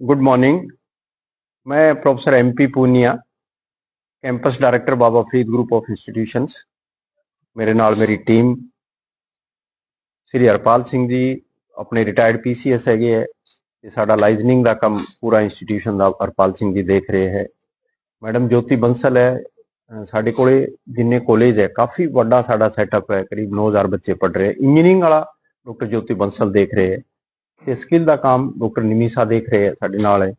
Good morning ਮੈਂ professor MP Punia campus director Baba Farid group of institutions ਮੇਰੇ ਨਾਲ ਮੇਰੀ ਟੀਮ ਸ੍ਰੀ ਹਰਪਾਲ ਸਿੰਘ ਜੀ ਆਪਣੇ ਰਿਟਾਇਰਡ ਪੀਸੀਐਸ ਹੈਗੇ ਹੈ ਤੇ ਸਾਡਾ ਲਾਈਜ਼ਨਿੰਗ ਦਾ ਕੰਮ ਪੂਰਾ ਇੰਸਟੀਟਿਊਸ਼ਨ ਦਾ ਹਰਪਾਲ ਸਿੰਘ ਜੀ ਦੇਖ ਰਹੇ ਹੈ ਮੈਡਮ ਜੋਤੀ ਬੰਸਲ ਹੈ ਅਹ ਸਾਡੇ ਕੋਲੇ ਜਿੰਨੇ ਕਾਲਜ ਹੈ ਕਾਫੀ ਵੱਡਾ ਸਾਡਾ ਸੈਟਅਪ ਹੈ ਕਰੀਬ 9000 ਬੱਚੇ ਪੜ ਰਹੇ ਇੰਜੀਨੀਅਰਿੰਗ ਵਾਲਾ ਡਾਕਟਰ ਜੋਤੀ ਬੰਸਲ ਦੇਖ ਰਹੇ ਹੈ ਤੇ ਸਕਿੱਲ ਦਾ ਕੰਮ ਡਾਕਟਰ ਨਿਮੀਸਾ ਦੇਖ ਰਹੇ ਹੈ ਸਾਡੇ ਨਾਲ ਹੈ।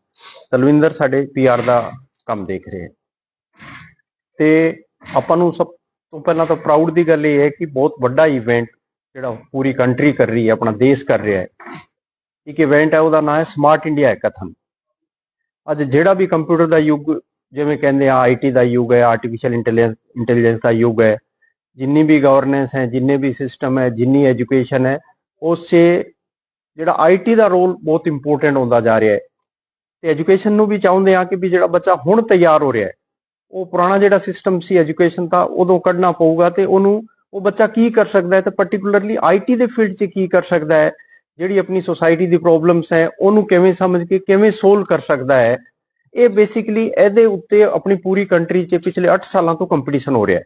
ਤਲਵਿੰਦਰ ਸਾਡੇ ਪੀਆਰ ਦਾ ਕੰਮ ਦੇਖ ਰਹੇ ਹੈ ਤੇ ਆਪਾਂ ਨੂੰ ਸਭ ਤੋਂ ਪਹਿਲਾਂ ਤਾਂ ਪ੍ਰਾਊਡ ਦੀ ਗੱਲ ਇਹ ਹੈ ਕਿ ਬਹੁਤ ਵੱਡਾ ਇਵੈਂਟ ਜਿਹੜਾ ਪੂਰੀ ਕੰਟਰੀ ਕਰ ਰਹੀ ਹੈ, ਆਪਣਾ ਦੇਸ਼ ਕਰ ਰਿਹਾ ਹੈ। ਇੱਕ ਇਵੈਂਟ ਹੈ, ਉਹਦਾ ਨਾਮ ਹੈ ਸਮਾਰਟ ਇੰਡੀਆ ਹੈਕਾਥਨ ਅੱਜ ਜਿਹੜਾ ਵੀ ਕੰਪਿਊਟਰ ਦਾ ਯੁੱਗ, ਜਿਵੇਂ ਕਹਿੰਦੇ ਆ ਆਈਟੀ ਦਾ ਯੁੱਗ ਹੈ ਆਰਟੀਫੀਸ਼ੀਅਲ ਇੰਟੈਲੀਜੈਂਸ ਦਾ ਯੁੱਗ ਹੈ, ਜਿੰਨੀ ਵੀ ਗਵਰਨੈਂਸ ਹੈ, ਜਿੰਨੇ ਵੀ ਸਿਸਟਮ ਹੈ, ਜਿੰਨੀ ਐਜੂਕੇਸ਼ਨ ਹੈ, ਉਸੇ ਜਿਹੜਾ ਆਈਟੀ ਦਾ ਰੋਲ ਬਹੁਤ ਇੰਪੋਰਟੈਂਟ ਹੁੰਦਾ ਜਾ ਰਿਹਾ ਹੈ। ਤੇ ਐਜੂਕੇਸ਼ਨ ਨੂੰ ਵੀ ਚਾਹੁੰਦੇ ਆ ਕਿ ਵੀ ਜਿਹੜਾ ਬੱਚਾ ਹੁਣ ਤਿਆਰ ਹੋ ਰਿਹਾ ਹੈ, ਉਹ ਪੁਰਾਣਾ ਜਿਹੜਾ ਸਿਸਟਮ ਸੀ ਐਜੂਕੇਸ਼ਨ ਦਾ, ਉਦੋਂ ਕੱਢਣਾ ਪਊਗਾ ਤੇ ਉਹਨੂੰ, ਉਹ ਬੱਚਾ ਕੀ ਕਰ ਸਕਦਾ ਹੈ ਤੇ ਪਾਰਟਿਕੂਲਰਲੀ ਆਈਟੀ ਦੇ ਫੀਲਡ 'ਚ ਕੀ ਕਰ ਸਕਦਾ ਹੈ, ਜਿਹੜੀ ਆਪਣੀ ਸੋਸਾਇਟੀ ਦੀ ਪ੍ਰੋਬਲਮਸ ਹੈ, ਉਹਨੂੰ ਕਿਵੇਂ ਸਮਝ ਕੇ ਕਿਵੇਂ ਸੋਲਵ ਕਰ ਸਕਦਾ ਹੈ, ਇਹ ਬੇਸਿਕਲੀ ਇਹਦੇ ਉੱਤੇ ਆਪਣੀ ਪੂਰੀ ਕੰਟਰੀ 'ਚ ਪਿਛਲੇ 8 ਸਾਲਾਂ ਤੋਂ ਕੰਪੀਟੀਸ਼ਨ ਹੋ ਰਿਹਾ ਹੈ।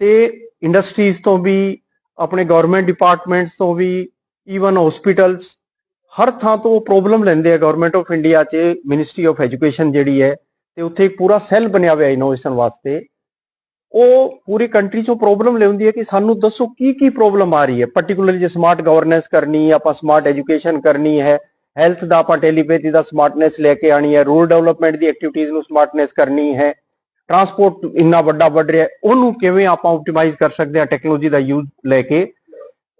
ਤੇ ਇੰਡਸਟਰੀਜ਼ ਤੋਂ ਵੀ, ਆਪਣੇ ਗਵਰਨਮੈਂਟ ਡਿਪਾਰਟਮੈਂਟਸ ਤੋਂ ਵੀ ਈਵਨ ਹਸਪੀਟਲਸ ਹਰ ਥਾਂ ਤੋਂ ਉਹ ਪ੍ਰੋਬਲਮ ਲੈਂਦੇ ਆ ਗਵਰਨਮੈਂਟ ਆਫ ਇੰਡੀਆ 'ਚ ਮਿਨਿਸਟਰੀ ਆਫ ਐਜੂਕੇਸ਼ਨ ਜਿਹੜੀ ਹੈ, ਤੇ ਉੱਥੇ ਇੱਕ ਪੂਰਾ ਸੈੱਲ ਬਣਿਆ ਹੋਇਆ ਇਨੋਵੇਸ਼ਨ ਵਾਸਤੇ। ਉਹ ਪੂਰੀ ਕੰਟਰੀ 'ਚੋਂ ਪ੍ਰੋਬਲਮ ਲਿਆਉਂਦੀ ਹੈ ਕਿ ਸਾਨੂੰ ਦੱਸੋ ਕੀ ਕੀ ਪ੍ਰੋਬਲਮ ਆ ਰਹੀ ਹੈ। ਪਾਰਟਿਕੂਲਰਲੀ ਜੇ ਸਮਾਰਟ ਗਵਰਨੈਂਸ ਕਰਨੀ ਹੈ, ਆਪਾਂ ਸਮਾਰਟ ਐਜੂਕੇਸ਼ਨ ਕਰਨੀ ਹੈ ਹੈਲਥ ਦਾ ਆਪਾਂ ਟੈਲੀਪੈਥੀ ਦਾ ਸਮਾਰਟਨੈਸ ਲੈ ਕੇ ਆਣੀ ਹੈ ਰੂਰਲ ਡਿਵੈਲਪਮੈਂਟ ਦੀ ਐਕਟੀਵਿਟੀਜ਼ ਨੂੰ ਸਮਾਰਟਨੈਸ ਕਰਨੀ ਹੈ ਟਰਾਂਸਪੋਰਟ ਇੰਨਾ ਵੱਡਾ ਵੱਧ ਰਿਹਾ, ਉਹਨੂੰ ਕਿਵੇਂ ਆਪਾਂ ਆਪਟੀਮਾਈਜ਼ ਕਰ ਸਕਦੇ ਹਾਂ ਟੈਕਨੋਲੋਜੀ ਦਾ ਯੂਜ਼ ਲੈ ਕੇ।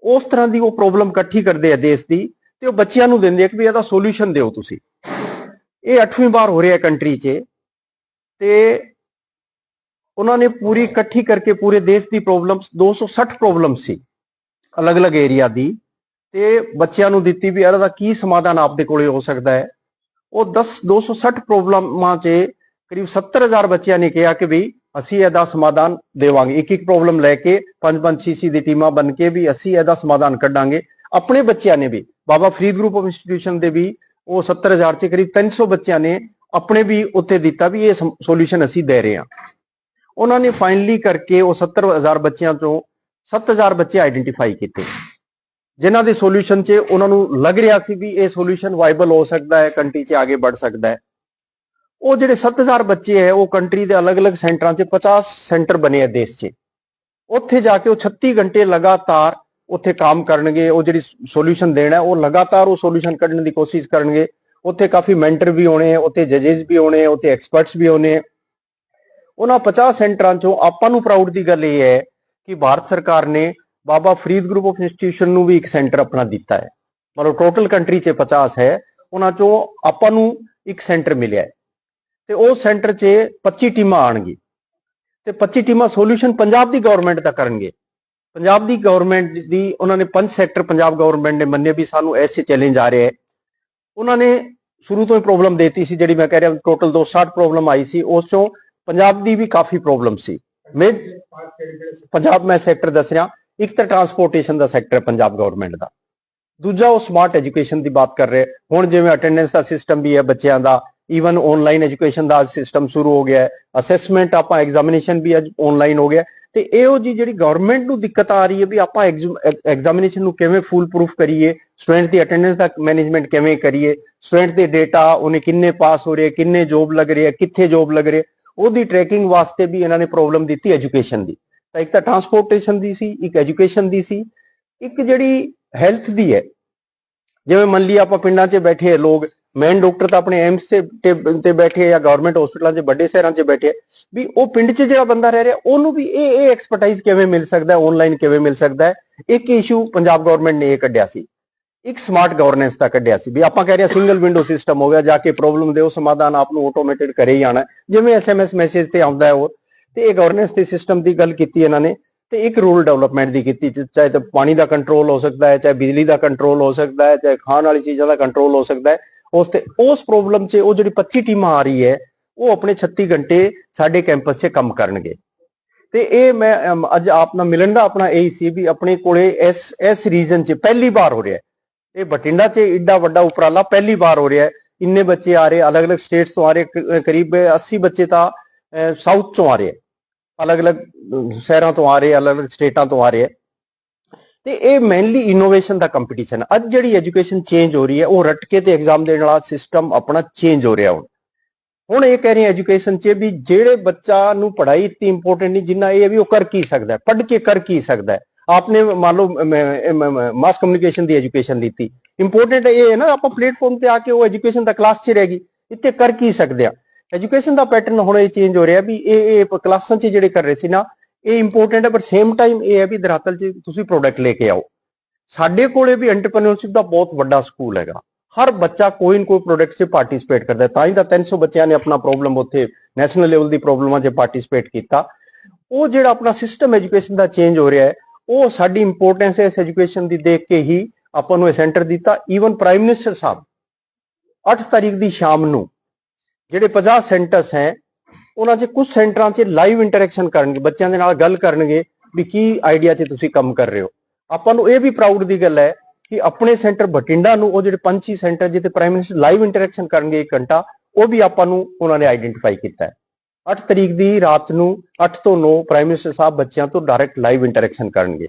ਉਸ ਤਰ੍ਹਾਂ ਦੀ ਉਹ ਪ੍ਰੋਬਲਮ ਇਕੱਠੀ ਕਰਦੇ ਆ ਦੇਸ਼ ਦੀ ਤੇ ਉਹ ਬੱਚਿਆਂ ਨੂੰ ਦਿੰਦੇ ਆ ਕਿ ਵੀ ਇਹਦਾ ਸੋਲੂਸ਼ਨ ਦਿਓ ਤੁਸੀਂ। ਇਹ 8ਵੀਂ ਵਾਰ ਹੋ ਰਿਹਾ ਕੰਟਰੀ 'ਚ ਤੇ ਉਹਨਾਂ ਨੇ ਪੂਰੀ ਇਕੱਠੀ ਕਰਕੇ ਪੂਰੇ ਦੇਸ਼ ਦੀ ਪ੍ਰੋਬਲਮਸ 260 ਪ੍ਰੋਬਲਮ ਸੀ ਅਲੱਗ-ਅਲੱਗ ਏਰੀਆ ਦੀ ਤੇ ਬੱਚਿਆਂ ਨੂੰ ਦਿੱਤੀ ਵੀ ਇਹਦਾ ਕੀ ਸਮਾਧਾਨ ਆਪਦੇ ਕੋਲੇ ਹੋ ਸਕਦਾ ਹੈ। ਉਹ 10 260 ਪ੍ਰੋਬਲਮਾਂ 'ਚ ਕਰੀਬ 70000 ਬੱਚਿਆਂ ਨੇ ਕਿਹਾ ਕਿ ਵੀ ਅਸੀਂ ਇਹਦਾ ਸਮਾਧਾਨ ਦੇਵਾਂਗੇ। ਇੱਕ ਇੱਕ ਪ੍ਰੋਬਲਮ ਲੈ ਕੇ ਪੰਜ ਪੰਜ ਛੇ ਛੇ ਦੀ ਟੀਮਾਂ ਬਣ ਕੇ ਵੀ ਅਸੀਂ ਇਹਦਾ ਸਮਾਧਾਨ ਕੱਢਾਂਗੇ। ਆਪਣੇ ਬੱਚਿਆਂ ਨੇ ਵੀ, Baba Farid group of institution ਦੇ ਵੀ ਉਹ 70000 ਚ ਕਰੀਬ 300 ਬੱਚਿਆਂ ਨੇ ਆਪਣੇ ਵੀ ਉੱਤੇ ਦਿੱਤਾ ਵੀ ਇਹ ਸੋਲੂਸ਼ਨ ਅਸੀਂ ਦੇ ਰਹੇ ਹਾਂ। ਉਹਨਾਂ ਨੇ ਫਾਈਨਲੀ ਕਰਕੇ ਉਹ 70000 ਬੱਚਿਆਂ ਤੋਂ 7000 ਬੱਚੇ ਆਈਡੈਂਟੀਫਾਈ ਕੀਤੇ। ਜਿਨ੍ਹਾਂ ਦੇ ਸੋਲੂਸ਼ਨ 'ਚ ਉਹਨਾਂ ਨੂੰ ਲੱਗ ਰਿਹਾ ਸੀ ਵੀ ਇਹ ਸੋਲੂਸ਼ਨ ਵਾਇਬਲ ਹੋ ਸਕਦਾ ਹੈ ਕੰਟਰੀ 'ਚ ਆਗੇ ਵੱਧ ਸਕਦਾ ਹੈ। ਉਹ ਜਿਹੜੇ 7000 ਬੱਚੇ ਹੈ, ਉਹ ਕੰਟਰੀ ਦੇ ਅਲੱਗ-ਅਲੱਗ ਸੈਂਟਰਾਂ 'ਚ 50 ਸੈਂਟਰ ਬਣੇ ਆ ਦੇਸ਼ 'ਚ। ਉੱਥੇ ਜਾ ਕੇ ਉਹ 36 ਘੰਟੇ ਲਗਾਤਾਰ ਉੱਥੇ ਕੰਮ ਕਰਨਗੇ, ਉਹ ਜਿਹੜੀ ਸੋਲੂਸ਼ਨ ਦੇਣਾ, ਉਹ ਲਗਾਤਾਰ ਉਹ ਸੋਲੂਸ਼ਨ ਕੱਢਣ ਦੀ ਕੋਸ਼ਿਸ਼ ਕਰਨਗੇ। ਉੱਥੇ ਕਾਫੀ ਮੈਂਟਰ ਵੀ ਹੋਣੇ, ਉੱਥੇ ਜजेस ਵੀ ਹੋਣੇ, ਉੱਥੇ ਐਕਸਪਰਟਸ ਵੀ ਹੋਣੇ। ਉਹਨਾਂ 50 ਸੈਂਟਰਾਂ 'ਚੋਂ ਆਪਾਂ ਨੂੰ ਪ੍ਰਾਊਡ ਦੀ ਗੱਲ ਇਹ ਹੈ ਕਿ ਭਾਰਤ ਸਰਕਾਰ ਨੇ Baba Farid group of institution ਨੂੰ ਵੀ ਇੱਕ ਸੈਂਟਰ ਆਪਣਾ ਦਿੱਤਾ ਹੈ। ਮਤਲਬ ਟੋਟਲ ਕੰਟਰੀ 'ਚ 50 ਹੈ, ਉਹਨਾਂ 'ਚੋਂ ਆਪਾਂ ਨੂੰ ਇੱਕ ਸੈਂਟਰ ਮਿਲਿਆ ਹੈ। ਤੇ ਉਹ ਸੈਂਟਰ 'ਚ 25 ਟੀਮਾਂ ਆਣਗੀ ਤੇ 25 ਟੀਮਾਂ ਸੋਲੂਸ਼ਨ ਪੰਜਾਬ ਦੀ ਗਵਰਨਮੈਂਟ ਦਾ ਕਰਨਗੇ। ਪੰਜਾਬ ਦੀ ਗਵਰਨਮੈਂਟ ਦੀ ਉਹਨਾਂ ਨੇ ਪੰਜ ਸੈਕਟਰ ਪੰਜਾਬ ਗਵਰਨਮੈਂਟ ਨੇ ਮੰਨੇ ਵੀ ਸਾਨੂੰ ਐਸੇ ਚੈਲੰਜ ਆ ਰਹੇ ਹੈ ਉਹਨਾਂ ਨੇ ਸ਼ੁਰੂ ਤੋਂ ਹੀ ਪ੍ਰੋਬਲਮ ਦੇਤੀ ਸੀ, ਜਿਹੜੀ ਮੈਂ ਕਹਿ ਰਿਹਾ, ਟੋਟਲ 260 ਪ੍ਰੋਬਲਮ ਆਈ ਸੀ, ਉਸ ਚੋਂ ਪੰਜਾਬ ਦੀ ਵੀ ਕਾਫੀ ਪ੍ਰੋਬਲਮ ਸੀ। ਮੈਂ ਪੰਜਾਬ, ਮੈਂ ਸੈਕਟਰ ਦੱਸ ਰਿਹਾ ਇੱਕ ਤਾਂ ਟਰਾਂਸਪੋਰਟੇਸ਼ਨ ਦਾ ਸੈਕਟਰ ਪੰਜਾਬ ਗਵਰਨਮੈਂਟ ਦਾ। ਦੂਜਾ ਉਹ ਸਮਾਰਟ ਐਜੂਕੇਸ਼ਨ ਦੀ ਬਾਤ ਕਰ ਰਹੇ। ਹੁਣ ਜਿਵੇਂ ਅਟੈਂਡੈਂਸ ਦਾ ਸਿਸਟਮ ਵੀ ਹੈ ਬੱਚਿਆਂ ਦਾ ਈਵਨ ਆਨਲਾਈਨ ਐਜੂਕੇਸ਼ਨ ਦਾ ਸਿਸਟਮ ਸ਼ੁਰੂ ਹੋ ਗਿਆ ਹੈ। ਅਸੈਸਮੈਂਟ ਆਪਾਂ ਐਗਜ਼ਾਮੀਨੇਸ਼ਨ ਵੀ ਅੱਜ ਆਨਲਾਈਨ ਹੋ ਗਿਆ ਤੇ ਇਹੋ ਜੀ ਜਿਹੜੀ ਗਵਰਨਮੈਂਟ ਨੂੰ ਦਿੱਕਤ ਆ ਰਹੀ ਹੈ ਵੀ ਆਪਾਂ ਐਗਜ਼ਾਮੀਨੇਸ਼ਨ ਨੂੰ ਕਿਵੇਂ ਫੁੱਲ ਪ੍ਰੂਫ ਕਰੀਏ ਸਟੂਡੈਂਟ ਦੀ ਅਟੈਂਡੈਂਸ ਦਾ ਮੈਨੇਜਮੈਂਟ ਕਿਵੇਂ ਕਰੀਏ ਸਟੂਡੈਂਟ ਦੇ ਡਾਟਾ ਉਹਨੇ ਕਿੰਨੇ ਪਾਸ ਹੋ ਰਹੇ, ਕਿੰਨੇ ਜੋਬ ਲੱਗ ਰਹੀ ਹੈ ਕਿੱਥੇ ਜੋਬ ਲੱਗ ਰਹੀ ਹੈ ਉਹਦੀ ਟਰੈਕਿੰਗ ਵਾਸਤੇ ਵੀ ਇਹਨਾਂ ਨੇ ਪ੍ਰੋਬਲਮ ਦਿੱਤੀ ਐਜੂਕੇਸ਼ਨ ਦੀ। ਤਾਂ ਇੱਕ ਤਾਂ ਟਰਾਂਸਪੋਰਟੇਸ਼ਨ ਦੀ ਸੀ, ਇੱਕ ਐਜੂਕੇਸ਼ਨ ਦੀ ਸੀ, ਇੱਕ ਜਿਹੜੀ ਹੈਲਥ ਦੀ ਹੈ। ਜਿਵੇਂ ਮੰਨ ਲਈ ਆਪਾਂ ਪਿੰਡਾਂ 'ਚ ਬੈਠੇ ਲੋਕ ਮੈਨ ਡਾਕਟਰ ਤਾਂ ਆਪਣੇ ਐਮਸ ਤੇ, ਤੇ- ਬੈਠੇ ਜਾਂ ਗਵਰਨਮੈਂਟ ਹਸਪੀਟਲਾਂ 'ਚ ਵੱਡੇ ਸ਼ਹਿਰਾਂ 'ਚ ਬੈਠੇ ਆ, ਵੀ ਉਹ ਪਿੰਡ 'ਚ ਜਿਹੜਾ ਬੰਦਾ ਰਹਿ ਰਿਹਾ, ਉਹਨੂੰ ਵੀ ਇਹ ਇਹ ਐਕਸਪਰਟਾਈਜ਼ ਕਿਵੇਂ ਮਿਲ ਸਕਦਾ ਹੈ ਆਨਲਾਈਨ ਕਿਵੇਂ ਮਿਲ ਸਕਦਾ? ਹੈ ਇੱਕ ਇਸ਼ੂ ਪੰਜਾਬ ਗਵਰਨਮੈਂਟ ਨੇ ਇਹ ਕੱਢਿਆ ਸੀ। ਇੱਕ ਸਮਾਰਟ ਗਵਰਨੈਂਸ ਦਾ ਕੱਢਿਆ ਸੀ, ਵੀ ਆਪਾਂ ਕਹਿ ਰਹੇ ਸਿੰਗਲ ਵਿੰਡੋ ਸਿਸਟਮ ਹੋ ਗਿਆ, ਜਾ ਕੇ ਪ੍ਰੋਬਲਮ ਦੇ ਉਹ ਸਮਾਧਾਨ ਆਪ ਨੂੰ ਆਟੋਮੇਟਿਡ ਕਰੇ ਹੀ ਆਣਾ। ਜਿਵੇਂ ਐਸਐਮਐਸ ਮੈਸੇਜ ਤੇ ਆਉਂਦਾ ਹੈ ਉਹ, ਤੇ ਇਹ ਗਵਰਨੈਂਸ ਦੇ ਸਿਸਟਮ ਦੀ ਗੱਲ ਕੀਤੀ ਇਹਨਾਂ ਨੇ, ਤੇ ਇੱਕ ਰੂਲ ਡਿਵੈਲਪਮੈਂਟ ਦੀ ਕੀਤੀ ਚਾਹੇ ਤਾਂ ਪਾਣੀ ਦਾ ਕੰਟਰੋਲ ਹੋ ਸਕਦਾ ਹੈ, ਚਾਹੇ ਬਿਜਲੀ ਦਾ ਕੰਟਰੋਲ ਹੋ ਸਕਦਾ ਹੈ, ਚਾਹੇ ਖਾਣ ਵਾਲੀ ਚੀਜ਼ਾਂ ਦਾ ਕੰਟਰੋਲ ਹੋ ਸਕਦਾ ਹੈ। ਉਸ ਤੇ, ਉਸ ਪ੍ਰੋਬਲਮ 'ਚ ਉਹ ਜਿਹੜੀ 25 ਟੀਮਾਂ ਆ ਰਹੀ ਹੈ, ਉਹ ਆਪਣੇ 36 ਘੰਟੇ ਸਾਡੇ ਕੈਂਪਸ 'ਚ ਕੰਮ ਕਰਨਗੇ। ਤੇ ਇਹ ਮੈਂ ਅੱਜ ਆਪ ਨਾਲ ਮਿਲਣ ਦਾ ਆਪਣਾ ਇਹੀ ਸੀ ਵੀ ਆਪਣੇ ਕੋਲੇ ਇਸ ਇਸ ਰੀਜਨ 'ਚ ਪਹਿਲੀ ਵਾਰ ਹੋ ਰਿਹਾ ਇਹ ਬਠਿੰਡਾ 'ਚ ਇੱਡਾ ਵੱਡਾ ਉਪਰਾਲਾ ਪਹਿਲੀ ਵਾਰ ਹੋ ਰਿਹਾ ਇੰਨੇ ਬੱਚੇ ਆ ਰਹੇ, ਅਲੱਗ-ਅਲੱਗ ਸਟੇਟਸ ਤੋਂ ਆ ਰਹੇ ਕਰੀਬ 80 ਬੱਚੇ ਤਾਂ ਸਾਊਥ ਤੋਂ ਆ ਰਹੇ ਅਲੱਗ-ਅਲੱਗ ਸ਼ਹਿਰਾਂ ਤੋਂ ਆ ਰਹੇ, ਅਲੱਗ-ਅਲੱਗ ਸਟੇਟਾਂ ਤੋਂ ਆ ਰਹੇ ਹੈ। ਤੇ ਇਹ ਮੇਨਲੀ ਇਨੋਵੇਸ਼ਨ ਦਾ ਕੰਪੀਟੀਸ਼ਨ ਅੱਜ ਜਿਹੜੀ ਐਜੂਕੇਸ਼ਨ ਚੇਂਜ ਹੋ ਰਹੀ ਹੈ, ਉਹ ਰਟਕੇ ਤੇ ਐਗਜ਼ਾਮ ਦੇਣ ਵਾਲਾ ਸਿਸਟਮ ਆਪਣਾ ਚੇਂਜ ਹੋ ਰਿਹਾ ਹੁਣ। ਹੁਣ ਇਹ ਕਹਿ ਰਹੇ ਐਜੂਕੇਸ਼ਨ 'ਚ ਵੀ ਜਿਹੜੇ ਬੱਚਾ ਨੂੰ ਪੜ੍ਹਾਈ ਇਤਨੀ ਇੰਪੋਰਟੈਂਟ ਨਹੀਂ, ਜਿੰਨਾ ਇਹ ਹੈ ਵੀ ਉਹ ਕਰ ਕੀ ਸਕਦਾ ਪੜ੍ਹ ਕੇ ਕਰ ਕੀ ਸਕਦਾ ਹੈ। ਆਪਨੇ ਮੰਨ ਲਓ ਮਾਸ ਕਮਿਊਨੀਕੇਸ਼ਨ ਦੀ ਐਜੂਕੇਸ਼ਨ ਦਿੱਤੀ ਇੰਪੋਰਟੈਂਟ ਇਹ ਹੈ ਨਾ, ਆਪਾਂ ਪਲੇਟਫਾਰਮ ਤੇ ਆ ਕੇ ਉਹ ਐਜੂਕੇਸ਼ਨ ਦਾ ਕਲਾਸ 'ਚ ਰਹਿ ਗਈ। ਇੱਥੇ ਕਰ ਕੀ ਸਕਦੇ ਆ? ਐਜੂਕੇਸ਼ਨ ਦਾ ਪੈਟਰਨ ਹੁਣ ਇਹ ਚੇਂਜ ਹੋ ਰਿਹਾ ਵੀ ਇਹ ਇਹ ਕਲਾਸਾਂ 'ਚ ਜਿਹੜੇ ਕਰ ਰਹੇ ਸੀ ਨਾ ਇਹ ਇੰਪੋਰਟੈਂਟ ਹੈ ਪਰ ਸੇਮ ਟਾਈਮ ਇਹ ਹੈ ਵੀ ਦਰਾਤਲ 'ਚ ਤੁਸੀਂ ਪ੍ਰੋਡਕਟ ਲੈ ਕੇ ਆਓ। ਸਾਡੇ ਕੋਲੇ ਵੀ ਐਂਟਰਪ੍ਰੀਨਿਓਰਸ਼ਿਪ ਦਾ ਬਹੁਤ ਵੱਡਾ ਸਕੂਲ ਹੈਗਾ। ਹਰ ਬੱਚਾ ਕੋਈ ਨਾ ਕੋਈ ਪ੍ਰੋਡਕਟ 'ਚ ਪਾਰਟਿਸਿਪੇਟ ਕਰਦਾ ਤਾਂ ਹੀ ਤਾਂ 300 ਬੱਚਿਆਂ ਨੇ ਆਪਣਾ ਪ੍ਰੋਬਲਮ ਉੱਥੇ ਨੈਸ਼ਨਲ ਲੈਵਲ ਦੀ ਪ੍ਰੋਬਲਮਾਂ 'ਚ ਪਾਰਟਿਸਿਪੇਟ ਕੀਤਾ। ਉਹ ਜਿਹੜਾ ਆਪਣਾ ਸਿਸਟਮ ਐਜੂਕੇਸ਼ਨ ਦਾ ਚੇਂਜ ਹੋ ਰਿਹਾ ਹੈ, ਉਹ ਸਾਡੀ ਇੰਪੋਰਟੈਂਸ ਹੈ ਇਸ ਐਜੂਕੇਸ਼ਨ ਦੀ ਦੇਖ ਕੇ ਹੀ ਆਪਾਂ ਨੂੰ ਇਹ ਸੈਂਟਰ ਦਿੱਤਾ। ਈਵਨ ਪ੍ਰਾਈਮ ਮਿਨਿਸਟਰ ਸਾਹਿਬ 8 ਤਾਰੀਖ ਦੀ ਸ਼ਾਮ ਨੂੰ ਜਿਹੜੇ 50 ਸੈਂਟਰਸ ਹੈ ਉਹਨਾਂ 'ਚ ਕੁਝ ਸੈਂਟਰਾਂ 'ਚ ਲਾਈਵ ਇੰਟਰੈਕਸ਼ਨ ਕਰਨਗੇ, ਬੱਚਿਆਂ ਦੇ ਨਾਲ ਗੱਲ ਕਰਨਗੇ ਵੀ ਕੀ ਆਈਡੀਆ 'ਚ ਤੁਸੀਂ ਕੰਮ ਕਰ ਰਹੇ ਹੋ। ਆਪਾਂ ਨੂੰ ਇਹ ਵੀ ਪ੍ਰਾਊਡ ਦੀ ਗੱਲ ਹੈ ਕਿ ਆਪਣੇ ਸੈਂਟਰ ਬਠਿੰਡਾ ਨੂੰ, ਉਹ ਜਿਹੜੇ ਪੰਛੀ ਸੈਂਟਰ ਜਿੱਥੇ ਪ੍ਰਾਈਮ ਮਿਨਿਸਟਰ ਲਾਈਵ ਇੰਟਰੈਕਸ਼ਨ ਕਰਨਗੇ ਇੱਕ ਘੰਟਾ, ਉਹ ਵੀ ਆਪਾਂ ਨੂੰ ਉਹਨਾਂ ਨੇ ਆਈਡੈਂਟੀਫਾਈ ਕੀਤਾ ਹੈ। 8 ਤਰੀਕ ਦੀ ਰਾਤ ਨੂੰ 8 ਤੋਂ 9 ਪ੍ਰਾਈਮ ਮਿਨਿਸਟਰ ਸਾਹਿਬ ਬੱਚਿਆਂ ਤੋਂ ਡਾਇਰੈਕਟ ਲਾਈਵ ਇੰਟਰੈਕਸ਼ਨ ਕਰਨਗੇ।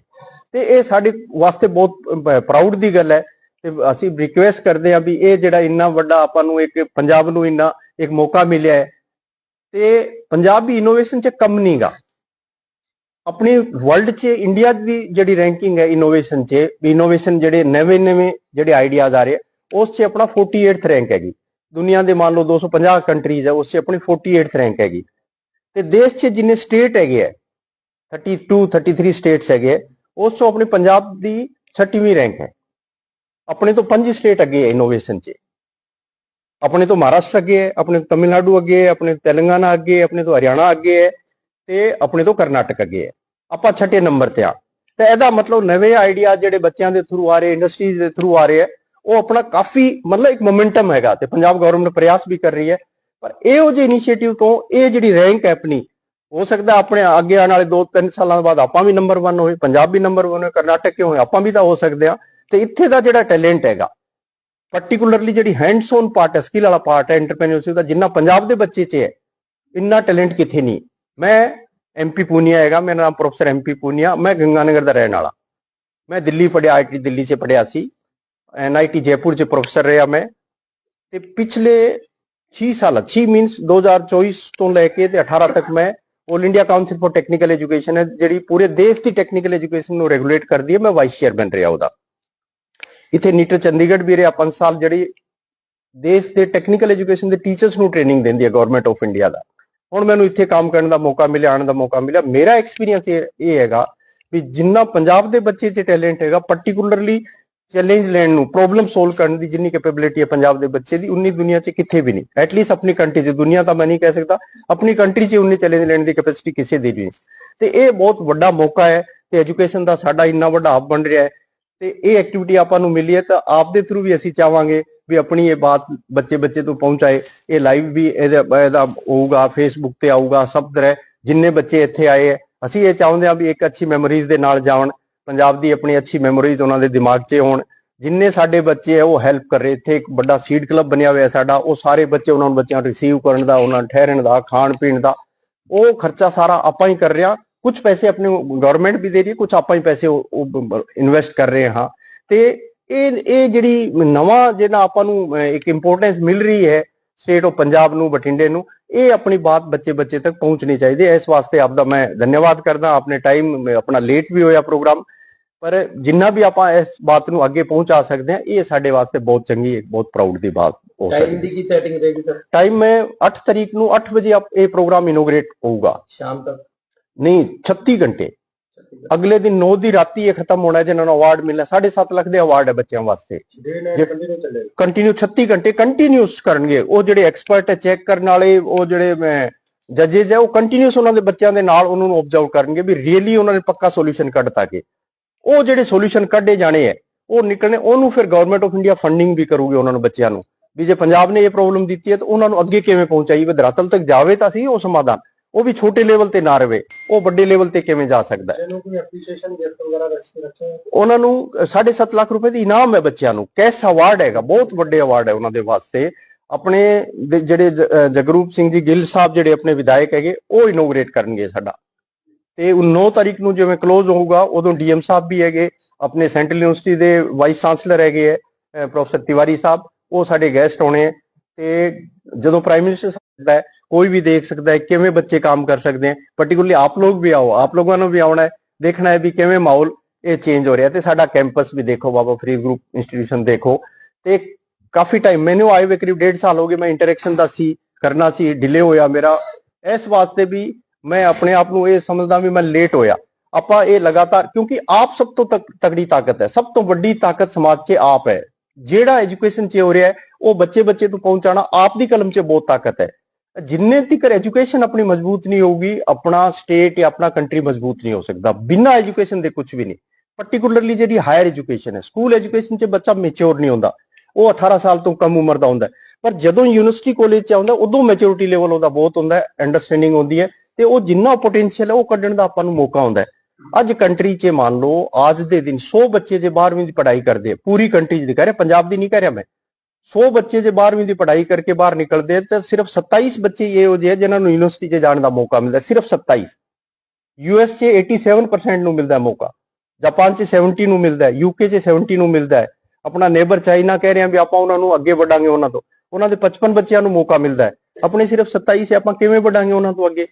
ਤੇ ਇਹ ਸਾਡੇ ਵਾਸਤੇ ਬਹੁਤ ਪ੍ਰਾਊਡ ਦੀ ਗੱਲ ਹੈ। ਤੇ ਅਸੀਂ ਰਿਕੁਐਸਟ ਕਰਦੇ ਹਾਂ ਵੀ ਇਹ ਜਿਹੜਾ ਇੰਨਾ ਵੱਡਾ ਆਪਾਂ ਨੂੰ ਇੱਕ ਪੰਜਾਬ ਨੂੰ ਇੰਨਾ ਇੱਕ ਮੌਕਾ ਮਿਲਿਆ ਹੈ ਤੇ ਪੰਜਾਬ ਵੀ ਇਨੋਵੇਸ਼ਨ 'ਚ ਕਮ ਨਹੀਂਗਾ ਆਪਣੀ ਵਰਲਡ 'ਚ ਇੰਡੀਆ ਦੀ ਜਿਹੜੀ ਰੈਂਕਿੰਗ ਹੈ ਇਨੋਵੇਸ਼ਨ 'ਚ ਇਨੋਵੇਸ਼ਨ ਜਿਹੜੇ ਨਵੇਂ ਨਵੇਂ ਜਿਹੜੇ ਆਈਡੀਆਜ਼ ਆ ਰਹੇ ਉਸ 'ਚ ਆਪਣਾ 48th ਰੈਂਕ ਹੈਗੀ। ਦੁਨੀਆ ਦੇ ਮੰਨ ਲਓ 250 ਕੰਟਰੀਜ਼ ਹੈ ਉਸ 'ਚ ਆਪਣੀ 48th ਰੈਂਕ ਹੈਗੀ। ਤੇ ਦੇਸ਼ 'ਚ ਜਿੰਨੇ ਸਟੇਟ ਹੈਗੇ ਹੈ 32 33 ਸਟੇਟਸ ਹੈਗੇ ਹੈ, ਉਸ 'ਚੋਂ ਆਪਣੀ ਪੰਜਾਬ ਦੀ 60ਵੀਂ ਰੈਂਕ ਹੈ। ਆਪਣੇ ਤੋਂ ਪੰਜ ਸਟੇਟ ਅੱਗੇ ਹੈ ਇਨੋਵੇਸ਼ਨ 'ਚ। ਆਪਣੇ ਤੋਂ ਮਹਾਰਾਸ਼ਟਰ ਅੱਗੇ ਹੈ, ਆਪਣੇ ਤੋਂ ਤਮਿਲਨਾਡੂ ਅੱਗੇ ਹੈ, ਆਪਣੇ ਤੋਂ ਤੇਲੰਗਾਨਾ ਅੱਗੇ ਹੈ, ਆਪਣੇ ਤੋਂ ਹਰਿਆਣਾ ਅੱਗੇ ਹੈ ਤੇ ਆਪਣੇ ਤੋਂ ਕਰਨਾਟਕ ਅੱਗੇ ਹੈ। ਆਪਾਂ ਛਠੇ ਨੰਬਰ ਤੇ ਆ। ਤਾਂ ਇਹਦਾ ਮਤਲਬ ਨਵੇਂ ਆਈਡੀਆ ਜਿਹੜੇ ਬੱਚਿਆਂ ਦੇ ਥਰੂ ਆ ਰਹੇ ਇੰਡਸਟਰੀਜ਼ ਦੇ ਥਰੂ ਆ ਰਹੇ ਹੈ, ਉਹ ਆਪਣਾ ਕਾਫੀ ਮਤਲਬ ਇੱਕ ਮੋਮੈਂਟਮ ਹੈਗਾ ਤੇ ਪੰਜਾਬ ਗਵਰਨਮੈਂਟ ਪ੍ਰਯਾਸ ਵੀ ਕਰ ਰਹੀ ਹੈ। ਪਰ ਇਹੋ ਜਿਹੇ ਇਨੀਸ਼ੀਏਟਿਵ ਤੋਂ ਇਹ ਜਿਹੜੀ ਰੈਂਕ ਹੈ ਆਪਣੀ, ਹੋ ਸਕਦਾ ਆਪਣੇ ਅੱਗੇ ਆਉਣ ਵਾਲੇ 2-3 ਸਾਲਾਂ ਬਾਅਦ ਆਪਾਂ ਵੀ ਨੰਬਰ 1 ਹੋਏ, ਪੰਜਾਬ ਵੀ ਨੰਬਰ 1 ਹੋਏ, ਕਰਨਾਟਕ ਕਿਉਂ ਹੋਏ, ਆਪਾਂ ਵੀ ਤਾਂ ਹੋ ਸਕਦੇ ਆ ਤੇ ਇੱਥੇ ਦਾ ਜਿਹੜਾ ਟੈਲੈਂਟ ਹੈਗਾ ਪਾਰਟਿਕੂਲਰਲੀ ਜਿਹੜੀ ਹੈਂਡਸ ਔਨ ਪਾਰਟ ਹੈ ਸਕਿੱਲ ਵਾਲਾ ਪਾਰਟ ਹੈ ਐਂਟਰਪ੍ਰੀਨਿਓਰਸ਼ਿਪ ਦਾ, ਜਿੰਨਾ ਪੰਜਾਬ ਦੇ ਬੱਚੇ 'ਚ ਹੈ, ਇੰਨਾ ਟੈਲੈਂਟ ਕਿੱਥੇ ਨਹੀਂ। ਮੈਂ ਐਮਪੀ ਪੂਨੀਆ ਹੈਗਾ, ਮੇਰਾ ਨਾਮ ਪ੍ਰੋਫੈਸਰ ਐਮਪੀ ਪੂਨੀਆ, ਮੈਂ ਗੰਗਾਨਗਰ ਦਾ ਰਹਿਣ ਵਾਲਾ। ਮੈਂ ਦਿੱਲੀ ਪੜਿਆ ਆਈਟੀ ਦਿੱਲੀ 'ਚ ਪੜਿਆ ਸੀ ਐਨਆਈਟੀ ਜੈਪੁਰ 'ਚ ਪ੍ਰੋਫੈਸਰ ਰਿਹਾ ਮੈਂ। ਤੇ ਪਿਛਲੇ 6 ਸਾਲ 6 ਮੀਨਸ 2024 ਤੋਂ ਲੈ ਕੇ ਤੇ 18 ਤੱਕ ਮੈਂ 올 India council for technical education ਹੈ, ਜਿਹੜੀ ਪੂਰੇ ਦੇਸ਼ ਦੀ ਟੈਕਨੀਕਲ ਐਜੂਕੇਸ਼ਨ ਨੂੰ ਰੈਗੂਲੇਟ ਕਰਦੀ ਹੈ, ਮੈਂ ਵਾਈਸ ਚੇਅਰਮੈਨ ਰਿਹਾ ਉਹਦਾ। ਇੱਥੇ ਨੀਟਰ ਚੰਡੀਗੜ੍ਹ ਵੀ ਰਿਹਾ 5 ਸਾਲ ਜਿਹੜੀ ਦੇਸ਼ ਦੇ ਟੈਕਨੀਕਲ ਐਜੂਕੇਸ਼ਨ ਦੇ ਟੀਚਰਸ ਨੂੰ ਟ੍ਰੇਨਿੰਗ ਦਿੰਦੀ ਹੈ ਗਵਰਨਮੈਂਟ ਆਫ ਇੰਡੀਆ ਦਾ। ਹੁਣ ਮੈਨੂੰ ਇੱਥੇ ਕੰਮ ਕਰਨ ਦਾ ਮੌਕਾ ਮਿਲਿਆ, ਆਉਣ ਦਾ ਮੌਕਾ ਮਿਲਿਆ। ਮੇਰਾ ਐਕਸਪੀਰੀਅੰਸ ਇਹ ਇਹ ਹੈਗਾ ਵੀ ਜਿੰਨਾ ਪੰਜਾਬ ਦੇ ਬੱਚੇ 'ਚ ਟੈਲੈਂਟ ਹੈਗਾ ਪਾਰਟਿਕੂਲਰਲੀ ਚੈਲੰਜ ਲੈਣ ਨੂੰ ਪ੍ਰੋਬਲਮ ਸੋਲਵ ਕਰਨ ਦੀ ਜਿੰਨੀ ਕੈਪੇਬਿਲਿਟੀ ਹੈ ਪੰਜਾਬ ਦੇ ਬੱਚੇ ਦੀ, ਉਨੀ ਦੁਨੀਆ 'ਚ ਕਿੱਥੇ ਵੀ ਨਹੀਂ। ਐਟਲੀਸਟ ਆਪਣੀ ਕੰਟਰੀ 'ਚ, ਦੁਨੀਆ ਤਾਂ ਮੈਂ ਨਹੀਂ ਕਹਿ ਸਕਦਾ, ਆਪਣੀ ਕੰਟਰੀ 'ਚ ਉਨੀ ਚੈਲੰਜ ਲੈਣ ਦੀ ਕੈਪੈਸਿਟੀ ਕਿਸੇ ਦੀ ਨਹੀਂ। ਤੇ ਇਹ ਬਹੁਤ ਵੱਡਾ ਮੌਕਾ ਹੈ ਤੇ ਐਜੂਕੇਸ਼ਨ ਦਾ ਸਾਡਾ ਇੰਨਾ ਵੱਡਾ ਹੱਬ ਬਣ ਰਿਹਾ ਹੈ। ਤੇ ਇਹ ਐਕਟੀਵਿਟੀ ਆਪਾਂ ਨੂੰ ਮਿਲੀ ਹੈ ਤਾਂ ਆਪ ਦੇ ਥਰੂ ਵੀ ਅਸੀਂ ਚਾਹਾਂਗੇ ਵੀ ਆਪਣੀ ਇਹ ਬਾਤ ਬੱਚੇ ਬੱਚੇ ਤੋਂ ਪਹੁੰਚਾਏ। ਇਹ ਲਾਈਵ ਵੀ ਇਹਦਾ ਇਹਦਾ ਹੋਊਗਾ ਫੇਸਬੁੱਕ ਤੇ ਆਊਗਾ, ਸਭ ਤਰ੍ਹਾਂ ਜਿੰਨੇ ਬੱਚੇ ਇੱਥੇ ਆਏ ਹੈ, ਅਸੀਂ ਇਹ ਚਾਹੁੰਦੇ ਹਾਂ ਵੀ ਇੱਕ ਅੱਛੀ ਮੈਮੋਰੀਜ਼ ਦੇ ਨਾਲ ਜਾਣ। ਪੰਜਾਬ ਦੀ ਆਪਣੀ ਅੱਛੀ ਮੈਮੋਰੀਜ਼ ਉਹਨਾਂ ਦੇ ਦਿਮਾਗ 'ਚ ਹੋਣ। ਜਿੰਨੇ ਸਾਡੇ ਬੱਚੇ ਹੈ, ਉਹ ਹੈਲਪ ਕਰ ਰਹੇ। ਇੱਥੇ ਇੱਕ ਵੱਡਾ ਸੀਡ ਕਲੱਬ ਬਣਿਆ ਹੋਇਆ ਸਾਡਾ, ਉਹ ਸਾਰੇ ਬੱਚੇ ਉਹਨਾਂ ਨੂੰ ਬੱਚਿਆਂ ਨੂੰ ਰਿਸੀਵ ਕਰਨ ਦਾ, ਉਹਨਾਂ ਨੂੰ ਠਹਿਰਨ ਦਾ ਖਾਣ ਪੀਣ ਦਾ। ਉਹ ਖਰਚਾ ਸਾਰਾ ਆਪਾਂ ਹੀ ਕਰ ਰਿਹਾ ਕੁਝ ਪੈਸੇ ਆਪਣੀ ਗਵਰਨਮੈਂਟ ਵੀ ਦੇ ਰਹੀ ਹੈ ਕੁਝ ਆਪਾਂ ਹੀ ਪੈਸੇ ਇਨਵੈਸਟ ਕਰ ਰਹੇ ਹਾਂ। ਤੇ ਇਹ ਇਹ ਜਿਹੜੀ ਨਵਾਂ ਜਿਹੜਾ ਆਪਾਂ ਨੂੰ ਇੱਕ ਇੰਪੋਰਟੈਂਸ ਮਿਲ ਰਹੀ ਹੈ ਸਟੇਟ ਆਫ ਪੰਜਾਬ ਨੂੰ ਬਠਿੰਡੇ ਨੂੰ ਇਹ ਆਪਣੀ ਬਾਤ ਬੱਚੇ ਬੱਚੇ ਤੱਕ ਪਹੁੰਚਣੀ ਚਾਹੀਦੀ ਹੈ। ਇਸ ਵਾਸਤੇ ਆਪ ਦਾ ਮੈਂ ਧੰਨਵਾਦ ਕਰਦਾ ਆਪਣੇ ਟਾਈਮ ਆਪਣਾ ਲੇਟ ਵੀ ਹੋਇਆ ਪ੍ਰੋਗਰਾਮ ਪਰ ਜਿੰਨਾ ਵੀ ਆਪਾਂ ਇਸ ਬਾਤ ਨੂੰ ਅੱਗੇ ਪਹੁੰਚਾ ਸਕਦੇ ਹਾਂ ਇਹ ਸਾਡੇ ਵਾਸਤੇ ਬਹੁਤ ਚੰਗੀ ਬਹੁਤ ਪ੍ਰਾਊਡ ਦੀ ਬਾਤ ਹੋ ਸਕਦੀ ਟਾਈਮ ਦੀ ਕੀ ਸੈਟਿੰਗ ਰਹੇਗੀ ਸਰ ਟਾਈਮ ਮੈਂ 8 ਤਰੀਕ ਨੂੰ 8 ਵਜੇ ਇਹ ਪ੍ਰੋਗਰਾਮ ਇਨੋਗ੍ਰੇਟ ਹੋਊਗਾ। ਸ਼ਾਮ ਤੱਕ। ਨਹੀਂ 36 ਘੰਟੇ। ਅਗਲੇ ਦਿਨ 9 ਦੀ ਰਾਤੀ ਇਹ ਖਤਮ ਹੋਣਾ ਜਿਹਨਾਂ ਨੂੰ ਅਵਾਰਡ ਮਿਲਣਾ 7.5 ਲੱਖ ਦੇ ਅਵਾਰਡ ਹੈ ਬੱਚਿਆਂ ਵਾਸਤੇ। ਕੰਟੀਨਿਊ ਚੱਲੇਗਾ 36 ਘੰਟੇ ਕੰਟੀਨਿਊਸ ਕਰਨਗੇ, ਉਹ ਜਿਹੜੇ ਐਕਸਪਰਟ ਹੈ ਚੈੱਕ ਕਰਨ ਵਾਲੇ, ਉਹ ਜਿਹੜੇ ਜੱਜੇਸ ਹੈ, ਉਹ ਕੰਟੀਨਿਊਸ ਉਹਨਾਂ ਦੇ ਬੱਚਿਆਂ ਦੇ ਨਾਲ ਉਹਨਾਂ ਨੂੰ ਆਬਜ਼ਰਵ ਕਰਨਗੇ ਵੀ ਰੀਅਲੀ ਉਹਨਾਂ ਨੇ ਪੱਕਾ ਸੋਲੂਸ਼ਨ ਕੱਢਤਾ ਕਿ। ਉਹ ਜਿਹੜੇ ਸੋਲੂਸ਼ਨ ਕੱਢੇ ਜਾਣੇ ਹੈ, ਉਹ ਨਿਕਲਣੇ, ਉਹਨੂੰ ਫਿਰ ਗਵਰਨਮੈਂਟ ਆਫ ਇੰਡੀਆ ਫੰਡਿੰਗ ਵੀ ਕਰੂਗੀ ਉਹਨਾਂ ਨੂੰ ਬੱਚਿਆਂ ਨੂੰ। ਵੀ ਜੇ ਪੰਜਾਬ ਨੇ ਇਹ ਪ੍ਰੋਬਲਮ ਦਿੱਤੀ ਹੈ, ਤਾਂ ਉਹਨਾਂ ਨੂੰ ਅੱਗੇ ਕਿਵੇਂ ਪਹੁੰਚਾਈ, ਵੀ ਧਰਾਤਲ ਤੱਕ ਜਾਵੇ ਤਾਂ ਸੀ ਉਹ ਸਮਾਧਾਨ। ਉਹ ਵੀ ਛੋਟੇ ਲੈਵਲ ਤੇ ਨਾ ਰਵੇ। ਉਹ ਵੱਡੇ ਲੈਵਲ ਤੇ ਕਿਵੇਂ ਜਾ ਸਕਦਾ ਹੈ? ਜਿਹਨੂੰ ਕੋਈ ਐਪਰੀਸ਼ੀਏਸ਼ਨ ਗਿਫਟ ਵਗੈਰਾ ਰੱਖੇ ਰੱਖੇ ਹੋਏ? ਉਹਨਾਂ ਨੂੰ 7.5 ਲੱਖ ਰੁਪਏ ਦੀ ਇਨਾਮ ਹੈ ਬੱਚਿਆਂ ਨੂੰ। ਕੈਸ਼ ਅਵਾਰਡ ਹੈਗਾ ਬਹੁਤ ਵੱਡੇ ਅਵਾਰਡ ਹੈ ਉਹਨਾਂ ਦੇ ਵਾਸਤੇ। ਆਪਣੇ ਦੇ ਜਿਹੜੇ ਜਗਰੂਪ ਸਿੰਘ ਜੀ ਗਿੱਲ ਸਾਹਿਬ ਜਿਹੜੇ ਆਪਣੇ ਵਿਧਾਇਕ ਹੈਗੇ ਉਹ ਇਨੋਗ੍ਰੇਟ ਕਰਨਗੇ ਸਾਡਾ। ਤੇ ਉਹ 9 ਤਾਰੀਖ ਨੂੰ ਜਿਵੇਂ ਕਲੋਜ਼ ਹੋਊਗਾ ਉਦੋਂ ਡੀਐਮ ਸਾਹਿਬ ਵੀ ਹੈਗੇ ਆਪਣੇ ਸੈਂਟਰਲ ਯੂਨੀਵਰਸਿਟੀ ਦੇ ਵਾਈਸ ਚਾਂਸਲਰ ਹੈਗੇ ਹੈ ਪ੍ਰੋਫੈਸਰ ਤਿਵਾਰੀ ਸਾਹਿਬ ਉਹ ਸਾਡੇ ਗੈਸਟ ਹੋਣੇ ਤੇ ਜਦੋਂ ਪ੍ਰਾਈਮ ਮਿਨਿਸਟਰ ਸਕਦਾ ਹੈ ਕੋਈ ਵੀ ਦੇਖ ਸਕਦਾ ਹੈ, ਕਿਵੇਂ ਬੱਚੇ ਕੰਮ ਕਰ ਸਕਦੇ ਹੈ ਪਾਰਟਿਕੂਲਰਲੀ ਆਪ ਲੋਕ ਵੀ ਆਓ, ਆਪ ਲੋਕਾਂ ਨੂੰ ਵੀ ਆਉਣਾ ਹੈ, ਦੇਖਣਾ ਹੈ ਵੀ ਕਿਵੇਂ ਮਾਹੌਲ ਇਹ ਚੇਂਜ ਹੋ ਰਿਹਾ ਤੇ ਸਾਡਾ ਕੈਂਪਸ ਵੀ ਦੇਖੋ ਬਾਬਾ ਫਰੀਦ ਗਰੁੱਪ ਇੰਸਟੀਟਿਊਸ਼ਨ ਦੇਖੋ। ਤੇ ਕਾਫੀ ਟਾਈਮ ਮੈਨੂੰ ਆਏ ਹੋਏ ਕਰੀਬ ਡੇਢ ਸਾਲ ਹੋ ਗਏ, ਮੈਂ ਇੰਟਰੈਕਸ਼ਨ ਦਾ ਸੀ, ਕਰਨਾ ਸੀ ਡਿਲੇ ਹੋਇਆ ਮੇਰਾ। ਇਸ ਵਾਸਤੇ ਵੀ ਮੈਂ ਆਪਣੇ ਆਪ ਨੂੰ ਇਹ ਸਮਝਦਾ ਵੀ ਮੈਂ ਲੇਟ ਹੋਇਆ। ਆਪਾਂ ਇਹ ਲਗਾਤਾਰ, ਕਿਉਂਕਿ ਆਪ ਸਭ ਤੋਂ ਤਕ- ਤਕੜੀ ਤਾਕਤ ਹੈ, ਸਭ ਤੋਂ ਵੱਡੀ ਤਾਕਤ ਸਮਾਜ 'ਚ ਆਪ ਹੈ। ਜਿਹੜਾ ਐਜੂਕੇਸ਼ਨ 'ਚ ਹੋ ਰਿਹਾ ਹੈ, ਉਹ ਬੱਚੇ ਬੱਚੇ ਤੋਂ ਪਹੁੰਚਾਣਾ ਆਪ ਦੀ ਕਲਮ 'ਚ ਬਹੁਤ ਤਾਕਤ ਹੈ। ਜਿੰਨੇ ਤੱਕ ਐਜੂਕੇਸ਼ਨ ਆਪਣੀ ਮਜ਼ਬੂਤ ਨਹੀਂ ਹੋਊਗੀ, ਆਪਣਾ ਸਟੇਟ ਜਾਂ ਆਪਣਾ ਕੰਟਰੀ ਮਜ਼ਬੂਤ ਨਹੀਂ ਹੋ ਸਕਦਾ। ਬਿਨਾਂ ਐਜੂਕੇਸ਼ਨ ਦੇ ਕੁਝ ਵੀ ਨਹੀਂ। ਪਾਰਟਿਕੂਲਰਲੀ ਜਿਹੜੀ ਹਾਇਰ ਐਜੂਕੇਸ਼ਨ ਹੈ ਸਕੂਲ ਐਜੂਕੇਸ਼ਨ 'ਚ ਬੱਚਾ ਮੈਚੁਰ ਨਹੀਂ ਹੁੰਦਾ। ਉਹ 18 ਸਾਲ ਤੋਂ ਕਮ ਉਮਰ ਦਾ ਹੁੰਦਾ ਪਰ ਜਦੋਂ ਯੂਨੀਵਰਸਿਟੀ ਕਾਲਜ 'ਚ ਆਉਂਦਾ, ਉਦੋਂ ਮੈਚੁਰਿਟੀ ਲੈਵਲ ਉਹਦਾ ਬਹੁਤ ਹੁੰਦਾ ਹੈ ਅੰਡਰਸਟੈਂਡਿੰਗ ਹੁੰਦੀ ਹੈ ਤੇ ਉਹ ਜਿੰਨਾ ਪੋਟੈਂਸ਼ੀਅਲ ਹੈ, ਉਹ ਕੱਢਣ ਦਾ ਆਪਾਂ ਨੂੰ ਮੌਕਾ ਹੁੰਦਾ ਅੱਜ ਕੰਟਰੀ 'ਚ ਮੰਨ ਲਓ, ਅੱਜ ਦੇ ਦਿਨ 100 ਬੱਚੇ ਜੇ 12ਵੀਂ ਦੀ ਪੜ੍ਹਾਈ ਕਰਦੇ ਪੂਰੀ ਕੰਟਰੀ 'ਚ ਦੀ ਕਹਿ ਰਿਹਾ, ਪੰਜਾਬ ਦੀ ਨਹੀਂ ਕਹਿ ਰਿਹਾ ਮੈਂ। 100 ਬੱਚੇ ਜੇ 12ਵੀਂ ਦੀ ਪੜ੍ਹਾਈ ਕਰਕੇ ਬਾਹਰ ਨਿਕਲਦੇ ਆ ਤਾਂ ਸਿਰਫ 27 ਬੱਚੇ ਇਹੋ ਜਿਹੇ ਜਿਨ੍ਹਾਂ ਨੂੰ ਯੂਨੀਵਰਸਿਟੀ 'ਚ ਜਾਣ ਦਾ ਮੌਕਾ ਮਿਲਦਾ ਹੈ, ਸਿਰਫ 27 ਯੂਐਸ 'ਚ 87% ਨੂੰ ਮਿਲਦਾ ਮੌਕਾ ਜਾਪਾਨ 'ਚ 70 ਨੂੰ ਮਿਲਦਾ ਹੈ ਯੂਕੇ 'ਚ 70 ਨੂੰ ਮਿਲਦਾ। ਹੈ ਆਪਣਾ ਨੇਬਰ ਚਾਈਨਾ ਕਹਿ ਰਹੇ ਆ ਵੀ ਆਪਾਂ ਉਹਨਾਂ ਨੂੰ ਅੱਗੇ ਵਧਾਂਗੇ ਉਹਨਾਂ ਤੋਂ। ਉਹਨਾਂ ਦੇ 55 ਬੱਚਿਆਂ ਨੂੰ ਮੌਕਾ ਮਿਲਦਾ ਹੈ। ਆਪਣੇ ਸਿਰਫ 27 ਸੇ ਆਪਾਂ ਕਿਵੇਂ ਵਧਾਂਗੇ ਉਹਨਾਂ ਤੋਂ ਅੱਗੇ?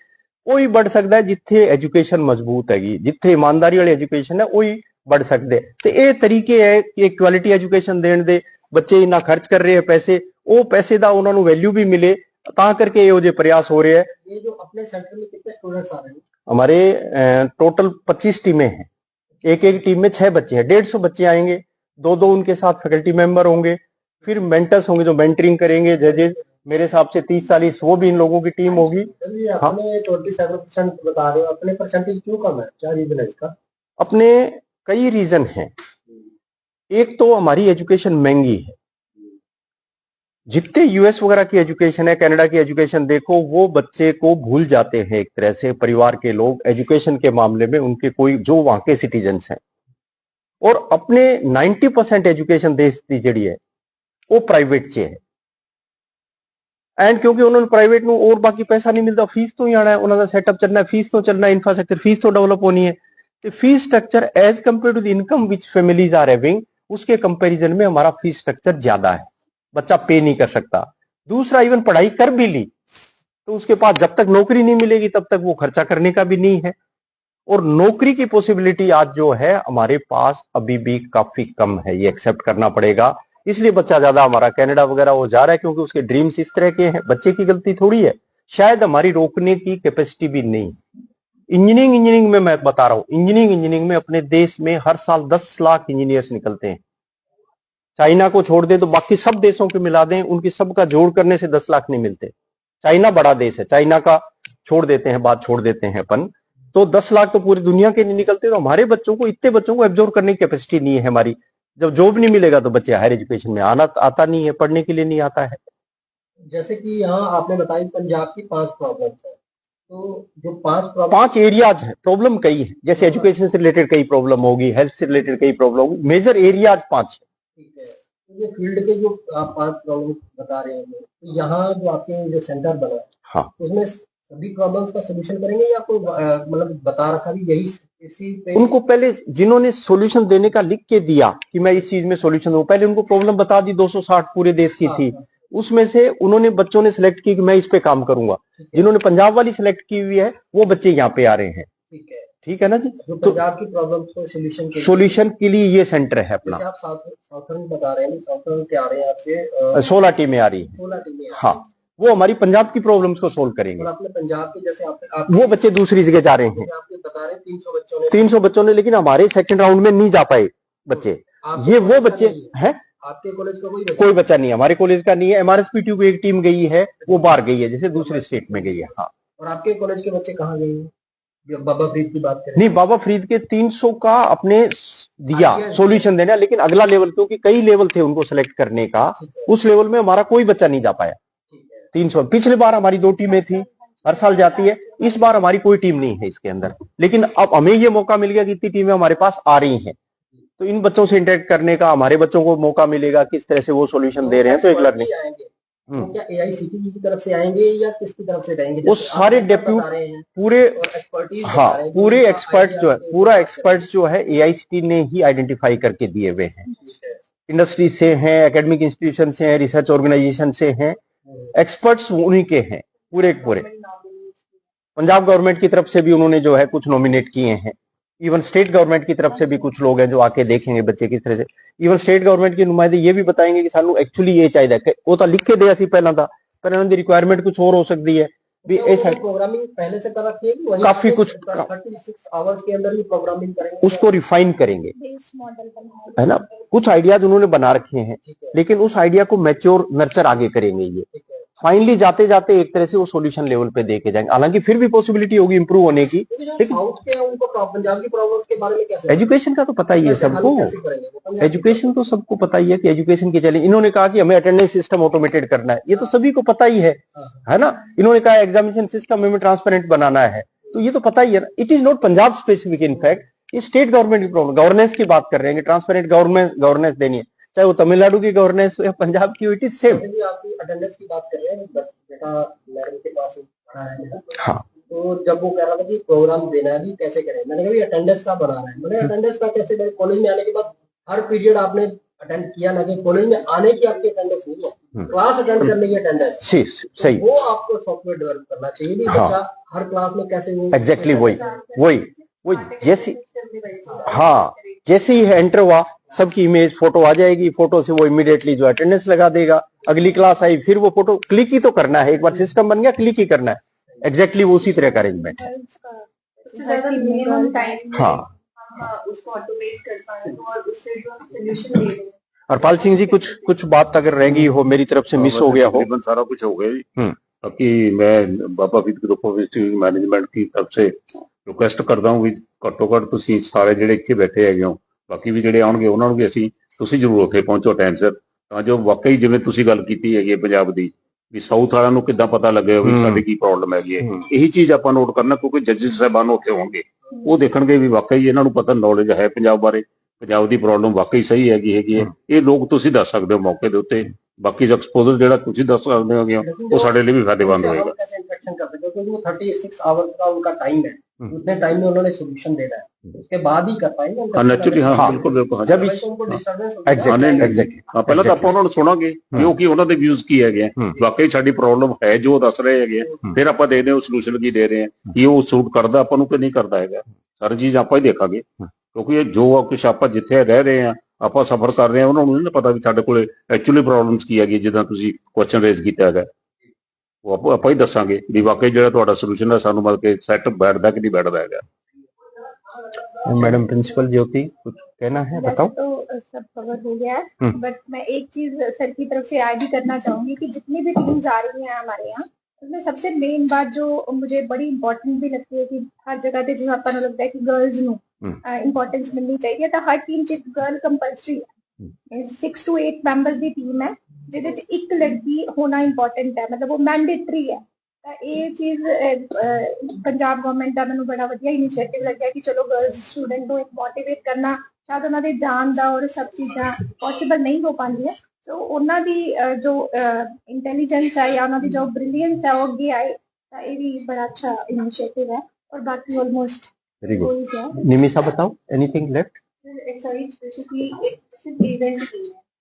ਉਹੀ ਵੱਧ ਸਕਦਾ ਹੈ ਜਿੱਥੇ ਐਜੂਕੇਸ਼ਨ ਮਜ਼ਬੂਤ ਹੈਗੀ ਜਿੱਥੇ ਇਮਾਨਦਾਰੀ ਵਾਲੀ ਐਜੂਕੇਸ਼ਨ ਹੈ ਉਹੀ ਵੱਧ ਸਕਦੇ ਹੈ। ਤੇ ਇਹ ਤਰੀਕੇ ਹੈ ਕਿ ਕੁਆਲਿਟੀ ਐਜੂਕੇਸ਼ਨ ਦੇਣ ਦੇ बच्चे इना खर्च कर रहे हैं पैसे वो पैसे का उन्होंने वैल्यू भी मिले ਮਿਲੇ ਤਾਂ ਕਰਕੇ ਇਹੋ ਜਿਹੇ ਪ੍ਰਯਾਸ ਹੋ ये जो अपने सेंटर में कितने स्टूडेंट्स आ रहे हैं? हमारे टोटल 25 टीमें हैं। एक एक टीम में छह बच्चे हैं डेढ़ सौ बच्चे आएँगे दो दो उनके साथ फैकल्टी मेंबर होंगे फिर मेंटर्स होंगे जो मेंटरिंग करेंगे जैसे मेरे हिसाब से तीस चालीस वो भी इन लोगों की टीम होगी। अभी आपने हाँ। अपने कई रीजन है। एक तो हमारी एजुकेशन महँगी है। जितने यूएस वगैरह की एजुकेशन है कनाडा की एजुकेशन देखो, वो बच्चे को भूल जाते हैं एक तरह से, परिवार के लोग, एजुकेशन के मामले में उनके कोई, जो वहाँ के सिटीजन हैं। और अपने 90 परसेंट एजुकेशन देश की जड़ी है, वो प्राइवेट चे है। एंड क्योंकि उन्होंने प्राइवेट में और बाकी पैसा नहीं मिलता फ़ीस तो ही आना है, उन्होंने सेटअप चलना है फ़ीस तो चलना है इंफ्रास्ट्रक्चर फ़ीस तो डेवलप होनी है। तो fees structure as compare to the income which families are having उसके कंपैरिजन में हमारा फ़ीस स्ट्रक्चर ज़्यादा है। बच्चा पे नहीं कर सकता। दूसरा इवन पढ़ाई कर भी ली तो उसके पास जब तक नौकरी नहीं मिलेगी, तब तक वो खर्चा करने का भी नहीं है। और नौकरी की पॉसिबिलिटी आज जो है, हमारे पास अभी भी काफ़ी कम है। ये एक्सेप्ट करना पड़ेगा। इसलिए बच्चा ज़्यादा हमारा कनाडा वगैरह वो जा रहा है, क्योंकि उसके ड्रीम्स इस तरह के हैं। बच्चे की गलती थोड़ी है। शायद हमारी रोकने की कैपेसिटी भी नहीं इंजीनियरिंग इंजीनियरिंग में मैं बता रहा हूँ। इंजीनियरिंग इंजीनियरिंग में अपने देश में हर साल 10 लाख इंजीनियर्स निकलते हैं। चाइना को छोड़ दें तो बाकी सब देशों के मिला दें, उनकी सबका जोड़ करने से 10 लाख नहीं मिलते। चाइना बड़ा देश है, चाइना का छोड़ देते हैं, बात छोड़ देते हैं अपन। तो 10 लाख तो पूरी दुनिया के नहीं निकलते तो हमारे बच्चों को, इतने बच्चों को एब्जॉर्व करने की कैपेसिटी नहीं है हमारी। जब जॉब नहीं मिलेगा तो बच्चे हायर एजुकेशन में आना, आता नहीं है, पढ़ने के लिए नहीं आता है। जैसे कि यहाँ आपने बताया पंजाब की पाँच प्रॉब्लम्स है। तो जो पाँच पाँच एरियाज़ हैं प्रॉब्लम कई है। जैसे एजुकेशन से रिलेटेड कई प्रॉब्लम होगी हेल्थ से रिलेटेड कई प्रॉब्लम होगी। मेजर एरियाज़ पाँच है। ठीक है। ये फ़ील्ड के जो आप पाँच प्रॉब्लम बता रहे हैं तो यहाँ जो आपके जो सेंटर बना है हाँ। उसमें सभी प्रॉब्लम्स का सोल्यूशन करेंगे या कोई मतलब बता रखा भी यही इसी पे उनको पहले जिन्होंने सोल्यूशन देने का लिख के दिया कि मैं इस चीज़ में सोल्यूशन दूँ पहले उनको प्रॉब्लम बता दी 260 पूरे देश की हाँ, थी। हाँ, उसमें से उन्होंने बच्चों ने सिलेक्ट की कि मैं इस पे काम करूँगा। है, जिन्होंने पंजाब वाली सिलेक्ट की हुई है वो बच्चे यहाँ पे आ रहे हैं। ठीक है। ठीक है ना जी? तो- पंजाब की प्रॉब्लम्स को सोल्यूशन के लिए- के लिए ये सेंटर है अपना। आप साउथर्न बता रहे हैं साउथर्न के आ रहे हैं आपके? सोलह टीमें आ रही है। सोलह टीमें हाँ। वो हमारी पंजाब की प्रॉब्लम्स को सोल्व करेंगे। आपने पंजाब के जैसे आप, आप वो बच्चे दूसरी जगह जा रहे हैं। बता रहे तीन सौ बच्चों ने 300 बच्चों ने लेकिन हमारे सेकंड राउंड में नहीं जा पाए बच्चे। ये वो बच्चे है। आपके कॉलेज का कोई बच्चा? कोई बच्चा नहीं है हमारे कॉलेज का नहीं है। एमआरएसपी ट्यूब एक टीम गई है वो बाहर गई है जैसे दूसरे स्टेट में गई है हाँ। और आपके कॉलेज के बच्चे कहाँ गए हैं? बाबा फरीद की बात करें। नहीं बाबा फरीद के 300 का अपने दिया सॉल्यूशन देना लेकिन अगला लेवल क्योंकि कई लेवल थे उनको सेलेक्ट करने का उस लेवल में हमारा कोई बच्चा नहीं जा पाया। है। 300 पिछले बार हमारी दो टीमें थी हर साल जाती है इस बार हमारी कोई टीम नहीं है इसके अंदर। लेकिन अब हमें ये मौका मिल गया कि इतनी टीमें हमारे पास आ रही हैं। तो इन बच्चों से इंटरेक्ट करने का हमारे बच्चों को मौका मिलेगा किस तरह से वो सॉल्यूशन दे रहे हैं तो एक लर्निंग तो हम्म। क्या एआईसीटीई की तरफ़ से आएँगे या किसकी तरफ़ से रहेंगे वो सारे हैं पूरे हाँ पूरे idea जो है पूरा ऊपर एक्सपर्ट्स जो है एआईसीटी ने ही आइडेंटिफाई करके दिए हुए हैं। इंडस्ट्री से हैं एकेडमिक इंस्टीट्यूशन से हैं रिसर्च ऑर्गेनाइजेशन से हैं एक्सपर्ट्स उन्हीं के हैं पूरे पूरे। पंजाब गवर्नमेंट की तरफ़ से भी उन्होंने जो है कुछ नॉमिनेट किए हैं। इवन स्टेट गवर्नमेंट की तरफ से भी कुछ लोग हैं जो आके देखेंगे बच्चे किस तरह से इवन स्टेट गवर्नमेंट के नुमाइंदे ये भी बताएंगे कि सानू एक्चुअली ये चाहिए कि वो तो लिख के दे ਅਸੀਂ ਪਹਿਲਾਂ ਤਾਂ ਪਰ ਇਹਨਾਂ ਦੀ ਰਿਕੁਆਇਰਮੈਂਟ ਕੁਝ ਹੋਰ ਹੋ ਸਕਦੀ ਹੈ ਵੀ तो ਇਹ वो साइड प्रोग्रामिंग पहले से कर रखी है कि वहीं काफी से कुछ- 36 आवर्स के अंदर ही प्रोग्रामिंग करेंगे उसको रिफाइन करेंगे बेस मॉडल बनाया है ना कुछ आइडियाज उन्होंने बना रखे हैं ठीक है लेकिन उस आइडिया को मैच्योर नर्चर आगे करेंगे ये ठीक है फाइनली जाते जाते एक तरह से वो सॉल्यूशन लेवल पे दे के जाएँगे। हालाँकि फिर भी पॉसिबिलिटी होगी इंप्रूव होने की। लेकिन जो लेकिन- साउथ के हैं उनको प्रॉ- पंजाब की प्रॉब्लम्स के बारे में कैसे एजुकेशन का तो पता ही है सबको। एजुकेशन तो सबको पता ही है कि एजुकेशन के चैलेंज इन्होंने कहा कि हमें अटेंडेंस सिस्टम ऑटोमेटेड करना है। ये तो सभी को पता ही है हाँ। है ना? इन्होंने कहा एग्जामिनेशन सिस्टम हमें ट्रांसपेरेंट बनाना है। तो ये तो पता ही है it is not Punjab specific in fact ये स्टेट गवर्नमेंट की प्रॉब्लम गवर्नेंस की बात कर रहे हैं ट्रांसपेरेंट गवर्नेंस गवर्नेंस देनी है। चाहे वो तमिलनाडु की गवर्नेंस हो या पंजाब की हो इट इज़ सेम जैसे भी आपकी अटेंडेंस की बात कर रहे हैं बेटा मैडम के पास ही है। हाँ। तो जब वो कह रहा था कि प्रोग्राम देना है भी कैसे करें मैंने कहा अटेंडेंस का बना रहा है। मैंने अटेंडेंस का कैसे करें? कॉलेज में आने के बाद हर पीरियड आपने अटेंड किया ना कि कॉलेज में आने की आपकी अटेंडेंस नहीं है। हम्म। क्लास अटेंड करने की अटेंडेंस सी सही। वो आपको सॉफ्टवेयर डेवलप करना चाहिए भी हाँ। हर क्लास में कैसे वो एग्जैक्टली वही वही वही जैसी हाँ। जैसे ही एंटर हुआ सबकी इमेज फ़ोटो आ जाएगी फ़ोटो से वो इमिडिएटली जो अटेंडेंस लगा देगा। अगली क्लास आई फिर वो फ़ोटो क्लिक ही तो करना है। एक बार सिस्टम बन गया क्लिक ही करना है। एग्जैक्टली exactly वो उसी तरह का अरेंजमेंट है। हाँ। हरपाल सिंह जी कुछ कुछ बात अगर रह गई हो मेरी तरफ़ से मिस हो गया हो। सारा कुछ हो गया हम्म। बाकी मैं बाबा विद ग्रुप ऑफ़ इंस्टीट्यूट मैनेजमेंट की तरफ़ से रिक्वेस्ट करता हूँ ਘੱਟੋ ਘੱਟ ਤੁਸੀਂ ਸਾਰੇ ਜਿਹੜੇ ਇੱਥੇ ਬੈਠੇ ਹੈਗੇ ਹੋ ਬਾਕੀ ਵੀ ਜਿਹੜੇ ਆਉਣਗੇ ਉਹਨਾਂ ਨੂੰ ਵੀ ਅਸੀਂ ਤੁਸੀਂ ਜ਼ਰੂਰ ਉੱਥੇ ਪਹੁੰਚੋ ਟਾਈਮ ਸਿਰ। ਤਾਂ ਜੋ ਵਾਕਈ ਜਿਵੇਂ ਤੁਸੀਂ ਗੱਲ ਕੀਤੀ ਹੈਗੀ ਪੰਜਾਬ ਦੀ ਵੀ ਸਾਊਥ ਵਾਲਿਆਂ ਨੂੰ ਕਿੱਦਾਂ ਪਤਾ ਲੱਗੇ ਵੀ ਸਾਡੀ ਕੀ ਪ੍ਰੋਬਲਮ ਹੈਗੀ ਹੈ। ਇਹੀ ਚੀਜ਼ ਆਪਾਂ ਨੋਟ ਕਰਨਾ ਕਿਉਂਕਿ ਜੱਜਿਸ ਸਾਹਿਬਾਨ ਉੱਥੇ ਹੋਣਗੇ। ਉਹ ਦੇਖਣਗੇ ਵੀ ਵਾਕਈ ਇਹਨਾਂ ਨੂੰ ਪਤਾ ਨੌਲੇਜ ਹੈ ਪੰਜਾਬ ਬਾਰੇ। ਪੰਜਾਬ ਦੀ ਪ੍ਰੋਬਲਮ ਵਾਕਈ ਸਹੀ ਹੈਗੀ ਹੈਗੀ ਹੈ। ਇਹ ਲੋਕ ਤੁਸੀਂ ਦੱਸ ਸਕਦੇ ਹੋ ਮੌਕੇ ਦੇ ਉੱਤੇ। ਬਾਕੀ ਦਾ ਐਕਸਪੋਜ਼ਰ ਜਿਹੜਾ ਤੁਸੀਂ ਦੱਸ ਸਕਦੇ ਹੋਗੇ ਉਹ ਸਾਡੇ ਲਈ ਵੀ ਫਾਇਦੇਮੰਦ ਹੋਏਗਾ। ਕਿਉਂਕਿ 36 ਆਵਰ ਦਾ ਉਹਨਾਂ ਦਾ ਟਾਈਮ ਹੈ। उतने टाइम में उन्होंने सोल्यूशन देना है उसके बाद ही कर पाएंगे ਹਾਂ ਨੈਚੁਰਲੀ ਹਾਂ ਬਿਲਕੁਲ ਬਿਲਕੁਲ ਜਬ ਇਸ उनको डिस्टरबेंस ਐਗਜ਼ੈਕਟਲੀ ਐਗਜ਼ੈਕਟਲੀ ਹਾਂ, ਪਹਿਲਾਂ ਤਾਂ ਆਪਾਂ ਉਹਨਾਂ ਨੂੰ ਸੁਣਾਂਗੇ ਵੀ ਉਹ ਕੀ ਉਹਨਾਂ ਦੇ ਵਿਊਜ਼ ਕੀ ਹੈਗੇ ਆ। ਹਮ। ਵਾਕਈ ਸਾਡੀ ਪ੍ਰੋਬਲਮ ਹੈ ਜੋ ਉਹ ਦੱਸ ਰਹੇ ਹੈਗੇ ਆ। ਹਮ। ਫਿਰ ਆਪਾਂ ਦੇਖਦੇ ਹਾਂ ਉਹ ਸੋਲੂਸ਼ਨ ਕੀ ਦੇ ਰਹੇ ਆ। ਕੀ ਉਹ ਸੂਟ ਕਰਦਾ ਆਪਾਂ ਨੂੰ ਕਿ ਨਹੀਂ ਕਰਦਾ ਹੈਗਾ। ਸਾਰੀ ਚੀਜ਼ ਆਪਾਂ ਹੀ ਦੇਖਾਂਗੇ। ਹਮ। ਕਿਉਂਕਿ ਇਹ ਜੋ ਆ ਕੁਛ ਆਪਾਂ ਜਿੱਥੇ ਰਹਿ ਰਹੇ ਆ ਆਪਾਂ ਸਫਰ ਕਰ ਰਹੇ ਆ ਉਹਨਾਂ ਨੂੰ ਪਤਾ ਵੀ ਸਾਡੇ ਕੋਲੇ ਐਕਚੁਅਲੀ ਕੀ ਹੈਗੀ ਜਿੱਦਾਂ ਤੁਸੀਂ ਕੁਐਸਚਨ ਰੇਜ਼ ਕੀਤਾ ਹੈਗਾ। ਉਹ ਆਪਾਂ ਆਪਾਂ ਹੀ ਦੱਸਾਂਗੇ ਵੀ ਵਾਕਈ ਜਿਹੜਾ ਤੁਹਾਡਾ ਸੋਲੂਸ਼ਨ ਹੈ ਸਾਨੂੰ ਮਤਲਬ ਕਿ ਸੈੱਟ ਬੈਠਦਾ ਕਿ ਨਹੀਂ ਬੈਠਦਾ ਹੈਗਾ मैडम प्रिंसिपल ज्योति कुछ कहना है वैसे बताओ तो सब कवर हो गया है हम्म। बट मैं एक चीज सर की तरफ से ऐड ही करना चाहूंगी कि जितनी भी टीम्स आ रही हैं हमारे यहाँ उसमें सबसे मेन बात जो मुझे बड़ी इंपॉर्टेंट भी लगती है कि हर जगह ਤੇ ਜਿਵੇਂ ਆਪਾਂ ਨੂੰ ਲੱਗਦਾ ਹੈ ਕਿ ਗਰਲਸ ਨੂੰ हम्म। ਇੰਪੋਰਟੈਂਸ ਮਿਲਣੀ ਚਾਹੀਦੀ ਹੈ ਤਾਂ ਹਰ ਟੀਮ 'ਚ ਇੱਕ ਗਰਲ ਕੰਪਲਸਰੀ ਹੈ 6 ਟੂ ਜਿਹਦੇ 'ਚ ਇੱਕ ਲੜਕੀ ਹੋਣਾ ਇੰਪੋਰਟੈਂਟ ਹੈ ਮਤਲਬ ਉਹ ਮੈਂਡੇਟਰੀ ਹੈ। ਤਾਂ ਇਹ ਚੀਜ਼ ਪੰਜਾਬ ਗਵਰਨਮੈਂਟ ਦਾ ਮੈਨੂੰ ਬੜਾ ਵਧੀਆ ਇਨੀਸ਼ੀਏਟਿਵ ਲੱਗਿਆ ਕਿ ਚਲੋ ਗਰਲਸ ਸਟੂਡੈਂਟ ਨੂੰ ਮੋਟੀਵੇਟ ਕਰਨਾ ਸ਼ਾਇਦ ਉਹਨਾਂ ਦੇ ਜਾਣ ਦਾ ਔਰ ਸਭ ਚੀਜ਼ਾਂ ਪੋਸੀਬਲ ਨਹੀਂ ਹੋ ਪਾਉਂਦੀਆਂ। ਸੋ ਉਹਨਾਂ ਦੀ ਜੋ ਇੰਟੈਲੀਜੈਂਸ ਹੈ ਜਾਂ ਉਹਨਾਂ ਦੀ ਜੋ ਬ੍ਰਿਲੀਅੰਸ ਹੈ ਉਹ ਅੱਗੇ ਆਏ। ਤਾਂ ਇਹ ਵੀ ਬੜਾ ਅੱਛਾ ਇਨੀਸ਼ੀਏਟਿਵ ਹੈ ਔਰ ਬਾਕੀ ਆਲਮੋਸਟ ਵੈਰੀ ਗੁੱਡ ਨਿਮਿਸ਼ਾ ਬਤਾਓ anything left it's a reach basically it's event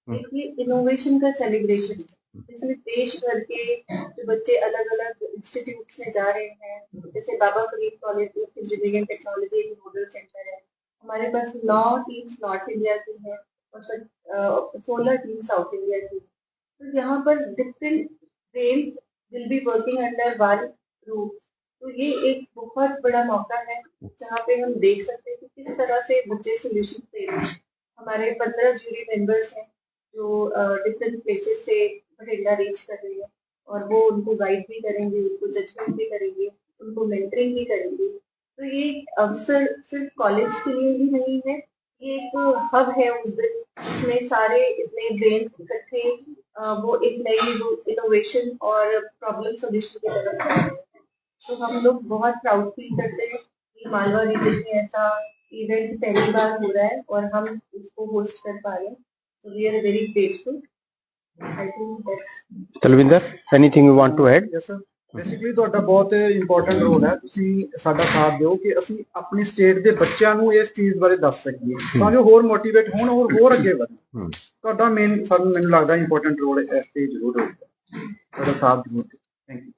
innovation का सेलिब्रेशन जिसमें देश भर के जो बच्चे अलग अलग इंस्टीट्यूट में जा रहे हैं, जैसे Baba Farid college of engineering technology model centre है। हमारे पास नौ टीम्स नॉर्थ इंडिया की है और सोलह टीम साउथ इंडिया की। तो यहाँ पर different will be working under one roof तो ये एक बहुत बड़ा मौका है, जहाँ पे हम देख सकते हैं कि किस तरह से बच्चे सोल्यूशन दे रहे हैं। हमारे पंद्रह जूरी मेंबर्स हैं। जो डिफरेंट प्लेसेस से बठिंडा रीच कर रही है और वो उनको गाइड भी करेंगे, उनको जजमेंट भी करेंगे, उनको मेंटरिंग भी करेंगे। तो ये एक अवसर सिर्फ़ कॉलेज के लिए ही नहीं है, ये एक हब है उस दिन जिसमें सारे इतने ब्रेन इकट्ठे वो एक नई इनोवेशन और प्रॉब्लम सॉल्यूशन की तरफ़ जा रहे हैं। तो हम लोग बहुत प्राउड फील करते हैं कि मालवा रीजन में ऐसा इवेंट पहली बार हो रहा है और हम इसको होस्ट कर पा रहे हैं। Talwinder anything you want to add yes sir basically ਤੁਹਾਡਾ ਬਹੁਤ ਇੰਪੋਰਟੈਂਟ ਰੋਲ ਹੈ। ਤੁਸੀਂ ਸਾਡਾ ਸਾਥ ਦਿਓ ਕਿ ਅਸੀਂ ਆਪਣੀ ਸਟੇਟ ਦੇ ਬੱਚਿਆਂ ਨੂੰ ਇਸ ਚੀਜ਼ ਬਾਰੇ ਦੱਸ ਸਕੀਏ। ਤਾਂ ਜੋ ਹੋਰ ਮੋਟੀਵੇਟ ਹੋਣ ਹੋਰ ਹੋਰ ਅੱਗੇ ਵਧਣ। ਤੁਹਾਡਾ ਮੇਨ ਸਾਨੂੰ ਮੈਨੂੰ ਲੱਗਦਾ ਇੰਪੋਰਟੈਂਟ ਰੋਲ ਇਸ ਤੇ ਜ਼ਰੂਰ ਹੋਵੇਗਾ ਤੁਹਾਡਾ ਸਾਥ ਦਿਓ। Thank you